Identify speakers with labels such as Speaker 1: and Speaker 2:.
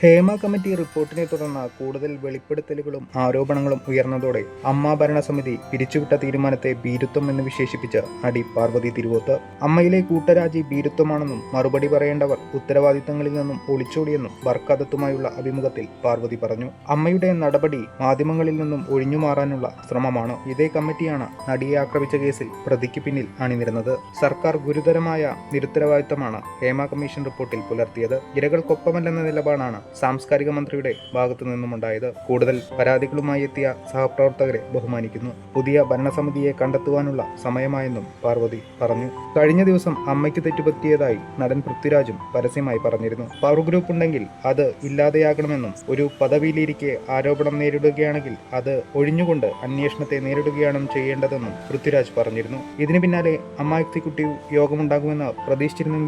Speaker 1: Hema committee റിപ്പോർട്ടിനെ തുടർന്ന് കൂടുതൽ വെളിപ്പെടുത്തലുകളും ആരോപണങ്ങളും ഉയർന്നതോടെ അമ്മ ഭരണസമിതി പിരിച്ചുവിട്ട തീരുമാനത്തെ ഭീരുത്വം എന്ന് വിശേഷിപ്പിച്ച് നടി പാർവതി തിരുവോത്ത്. അമ്മയിലെ കൂട്ടരാജി ഭീരുത്വമാണെന്നും മറുപടി പറയേണ്ടവർ ഉത്തരവാദിത്തങ്ങളിൽ നിന്നും ഒളിച്ചോടിയെന്നും ബർക്കാദത്തുമായുള്ള അഭിമുഖത്തിൽ പാർവതി പറഞ്ഞു. അമ്മയുടെ നടപടി മാധ്യമങ്ങളിൽ നിന്നും ഒഴിഞ്ഞുമാറാനുള്ള ശ്രമമാണ് ഇതേ കമ്മിറ്റിയാണ് നടിയെ ആക്രമിച്ച കേസിൽ പ്രതിക്ക് പിന്നിൽ അണിനിരുന്നത്. സർക്കാർ ഗുരുതരമായ നിരുത്തരവാദിത്തമാണ് ഹേമ കമ്മീഷൻ റിപ്പോർട്ടിൽ പുലർത്തിയത്. ഇരകൾക്കൊപ്പമല്ലെന്ന നിലപാടാണ് സാംസ്കാരിക മന്ത്രിയുടെ ഭാഗത്തു നിന്നുമുണ്ടായത് കൂടുതൽ പരാതികളുമായി എത്തിയ സഹപ്രവർത്തകരെ ബഹുമാനിക്കുന്നു. പുതിയ ഭരണസമിതിയെ കണ്ടെത്തുവാനുള്ള സമയമായെന്നും പാർവതി പറഞ്ഞു. കഴിഞ്ഞ ദിവസം അമ്മയ്ക്ക് തെറ്റുപറ്റിയതായി നടൻ പൃഥ്വിരാജും പരസ്യമായി പറഞ്ഞിരുന്നു. പവർ ഗ്രൂപ്പ് ഉണ്ടെങ്കിൽ അത് ഇല്ലാതെയാകണമെന്നും ഒരു പദവിയിലിരിക്കെ ആരോപണം നേരിടുകയാണെങ്കിൽ അത് ഒഴിഞ്ഞുകൊണ്ട് അന്വേഷണത്തെ നേരിടുകയാണ് ചെയ്യേണ്ടതെന്നും പൃഥ്വിരാജ് പറഞ്ഞിരുന്നു. ഇതിന് പിന്നാലെ അമ്മ എക്സിക്യൂട്ടീവ് യോഗമുണ്ടാകുമെന്ന് പ്രതീക്ഷിച്ചിരുന്നെങ്കിൽ